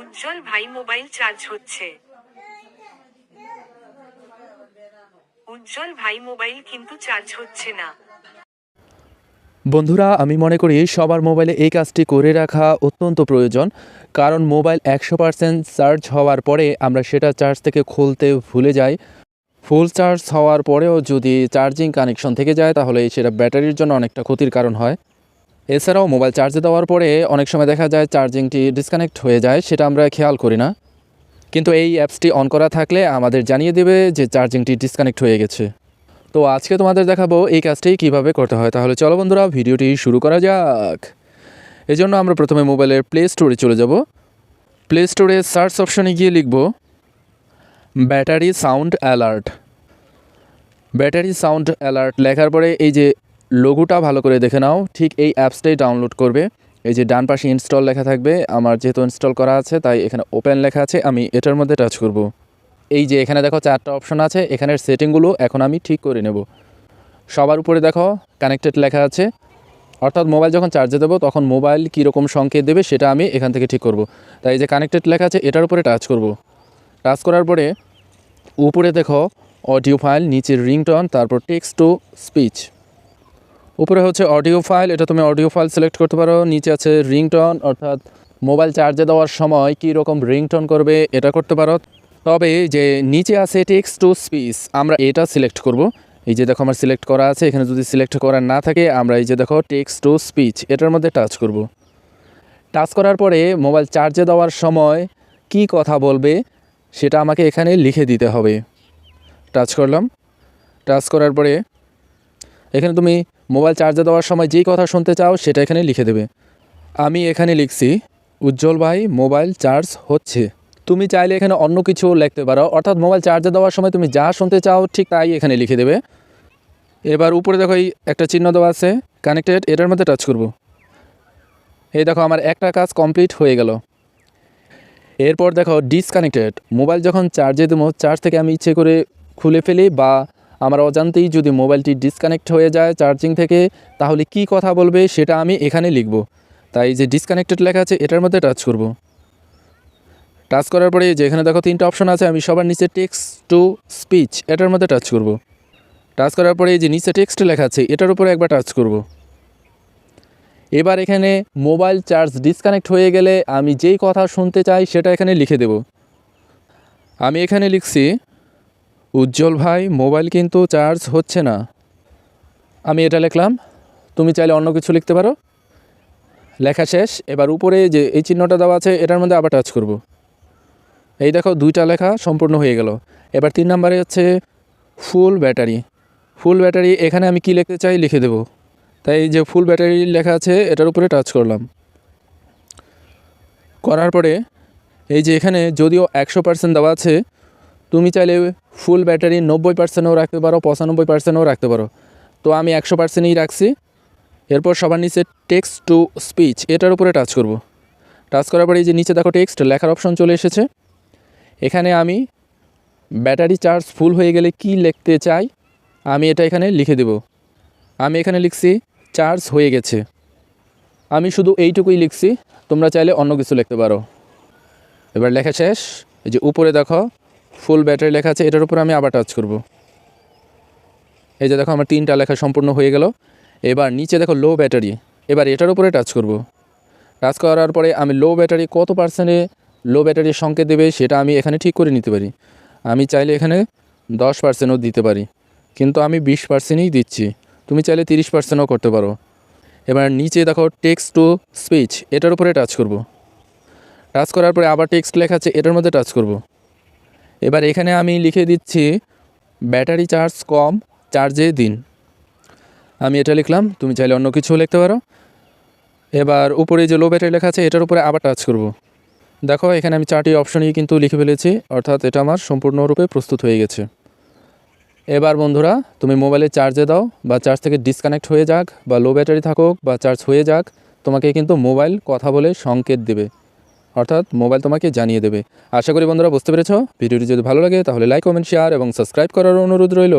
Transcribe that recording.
উজ্জ্বল ভাই mobile charge হচ্ছে। উজ্জ্বল ভাই মোবাইল কিন্তু চার্জ হচ্ছে না। বন্ধুরা, আমি মনে করি সবার মোবাইলে এই কাজটি করে রাখা অত্যন্ত প্রয়োজন, কারণ মোবাইল একশো পার্সেন্ট চার্জ হওয়ার পরে আমরা সেটা চার্জ থেকে খুলতে ভুলে যাই। ফুল চার্জ হওয়ার পরেও যদি চার্জিং কানেকশন থেকে যায়, তাহলে সেটা ব্যাটারির জন্য অনেকটা ক্ষতির কারণ হয়। এছাড়াও মোবাইল চার্জে দেওয়ার পরে অনেক সময় দেখা যায় চার্জিংটি ডিসকানেক্ট হয়ে যায়, সেটা আমরা খেয়াল করি না। কিন্তু এই অ্যাপসটি অন করা থাকলে আমাদের জানিয়ে দেবে যে চার্জিংটি ডিসকানেক্ট হয়ে গেছে। তো আজকে তোমাদের দেখাবো এই কাজটি কীভাবে করতে হয়। তাহলে চলো বন্ধুরা, ভিডিওটি শুরু করা যাক। এজন্য আমরা প্রথমে মোবাইলের প্লে স্টোরে চলে যাব। প্লে স্টোরে সার্চ অপশনে গিয়ে লিখব battery sound alert battery sound alert লেখার পরে এই যে লোগোটা ভালো করে দেখে নাও। ঠিক এই অ্যাপসটাই ডাউনলোড করবে। এই যে ডান পাশে ইনস্টল লেখা থাকবে, আমার যেহেতু ইনস্টল করা আছে, তাই এখানে ওপেন লেখা আছে, আমি এটার মধ্যে টাচ করব। এই যে এখানে দেখো চারটা অপশন আছে, এখানের সেটিংগুলো এখন আমি ঠিক করে নেব। সবার উপরে দেখো কানেক্টেড লেখা আছে। অর্থাৎ মোবাইল যখন চার্জে দেবো, তখন মোবাইল কীরকম সংকেত দেবে, সেটা আমি এখান থেকে ঠিক করব। তাই এই যে কানেক্টেড লেখা আছে, এটার উপরে টাচ করব। টাচ করার পরে, উপরে দেখো অডিও ফাইল নিচে রিংটন তারপর টেক্সট টু স্পিচ উপরে হচ্ছে অডিও ফাইল, এটা তুমি অডিও ফাইল সিলেক্ট করতে পারো। নিচে আছে রিংটন, অর্থাৎ মোবাইল চার্জে দেওয়ার সময় কী রকম রিংটন করবে এটা করতে পারো। তবে যে নিচে আছে টেক্স টু স্পিচ, আমরা এটা সিলেক্ট করব। এই যে দেখো আমার সিলেক্ট করা আছে, এখানে যদি সিলেক্ট করা না থাকে, আমরা এই যে দেখো টেক্স টু স্পিচ, এটার মধ্যে টাচ করব। টাচ করার পরে মোবাইল চার্জে দেওয়ার সময় কি কথা বলবে, সেটা আমাকে এখানে লিখে দিতে হবে। টাচ করলাম। টাচ করার পরে এখানে তুমি মোবাইল চার্জে দেওয়ার সময় যেই কথা শুনতে চাও সেটা এখানে লিখে দেবে। আমি এখানে লিখছি, উজ্জ্বল ভাই, মোবাইল চার্জ হচ্ছে। তুমি চাইলে এখানে অন্য কিছু লিখতে পারো। অর্থাৎ মোবাইল চার্জে দেওয়ার সময় তুমি যা শুনতে চাও ঠিক তাই এখানে লিখে দেবে। এবার উপরে দেখো এই একটা চিহ্ন দেওয়া আছে, কানেক্টেড এটার মধ্যে টাচ করব। এই দেখো আমার একটা কাজ কমপ্লিট হয়ে গেল। এরপর দেখো, ডিসকানেক্টেড মোবাইল যখন চার্জে দেবো, চার্জ থেকে আমি ইচ্ছে করে খুলে ফেলি বা আমার অজান্তেই যদি মোবাইলটি ডিসকানেক্ট হয়ে যায় চার্জিং থেকে, তাহলে কি কথা বলবে সেটা আমি এখানে লিখব। তাই যে ডিসকানেক্টেড লেখা আছে, এটার মধ্যে টাচ করব। টাচ করার পরে যে এখানে দেখো তিনটা অপশন আছে, আমি সবার নিচে টেক্সট টু স্পিচ এটার মধ্যে টাচ করব। টাচ করার পরে যে নিচে টেক্সট লেখা আছে, এটার উপরে একবার টাচ করব। এবার এখানে মোবাইল চার্জ ডিসকানেক্ট হয়ে গেলে আমি যেই কথা শুনতে চাই সেটা এখানে লিখে দেব। আমি এখানে লিখছি উজ্জ্বল ভাই, মোবাইল কিন্তু চার্জ হচ্ছে না। আমি এটা লিখলাম। তুমি চাইলে অন্য কিছু লিখতে পারো। লেখা শেষ। এবার উপরে যে এই চিহ্নটা দেওয়া আছে, এটার মধ্যে আবার টাচ করব। এই দেখো, দুইটা লেখা সম্পূর্ণ হয়ে গেল। এবার তিন নম্বরে হচ্ছে ফুল ব্যাটারি। ফুল ব্যাটারি, এখানে আমি কি লিখতে চাই, লিখে দেব। তাই যে ফুল ব্যাটারি লেখা আছে, এটার উপরে টাচ করলাম। করার পরে এই যে এখানে যদিও একশো পার্সেন্ট দেওয়া আছে তুমি চাইলে ফুল ব্যাটারি নব্বই পার্সেন্টও রাখতে পারো, পঁচানব্বই পার্সেন্টও রাখতে পারো। তো আমি একশো পার্সেন্টই রাখছি। এরপর সবার নিচে টেক্সট টু স্পিচ এটার উপরে টাচ করব। টাচ করার পরে এই যে নিচে দেখো টেক্সট লেখার অপশন চলে এসেছে। এখানে আমি ব্যাটারি চার্জ ফুল হয়ে গেলে কি লিখতে চাই, আমি এটা এখানে লিখে দেব। আমি এখানে লিখছি চার্জ হয়ে গেছে। আমি শুধু এইটুকুই লিখছি, তোমরা চাইলে অন্য কিছু লিখতে পারো। এবার লেখা শেষ। এই যে উপরে দেখো ফুল ব্যাটারি লেখা আছে, এটার উপর আমি আবার টাচ করব। এই যে দেখো, আমার তিনটা লেখা সম্পূর্ণ হয়ে গেল। এবার নিচে দেখো লো ব্যাটারি এবার এটার উপরে টাচ করব। টাচ করার পরে আমি লো ব্যাটারি কত পার্সেন্টে লো ব্যাটারির সংকেত দেবে, সেটা আমি এখানে ঠিক করে নিতে পারি। আমি চাইলে এখানে দশ পার্সেন্টও দিতে পারি, কিন্তু আমি বিশ পার্সেন্টই দিচ্ছি। তুমি চাইলে তিরিশ পার্সেন্টও করতে পারো। এবার নিচে দেখো টেক্সট টু স্পিচ এটার উপরে টাচ করব। টাচ করার পরে আবার টেক্সট লেখা আছে, এটার মধ্যে টাচ করব। এবার এখানে আমি লিখে দিচ্ছি, ব্যাটারি চার্জ কম, চার্জে দিন। আমি এটা লিখলাম, তুমি চাইলে অন্য কিছু লিখতে পারো। এবার উপরে যে লো ব্যাটারি লেখা আছে, এটার উপরে আবার টাচ করব। দেখো, এখানে আমি চারটি অপশনই কিন্তু লিখে ফেলেছি, অর্থাৎ এটা আমার সম্পূর্ণরূপে প্রস্তুত হয়ে গেছে। এবার বন্ধুরা, তুমি মোবাইলে চার্জে দাও, বা চার্জ থেকে ডিসকানেক্ট হয়ে যাক, বা লো ব্যাটারি থাকুক, বা চার্জ হয়ে যাক, তোমাকে কিন্তু মোবাইল কথা বলে সংকেত দেবে। অর্থাৎ মোবাইল তোমাকে জানিয়ে দেবে। আশা করি বন্ধুরা বুঝতে পেরেছ? ভিডিওটি যদি ভালো লাগে তাহলে লাইক কমেন্ট শেয়ার এবং সাবস্ক্রাইব করার অনুরোধ রইল।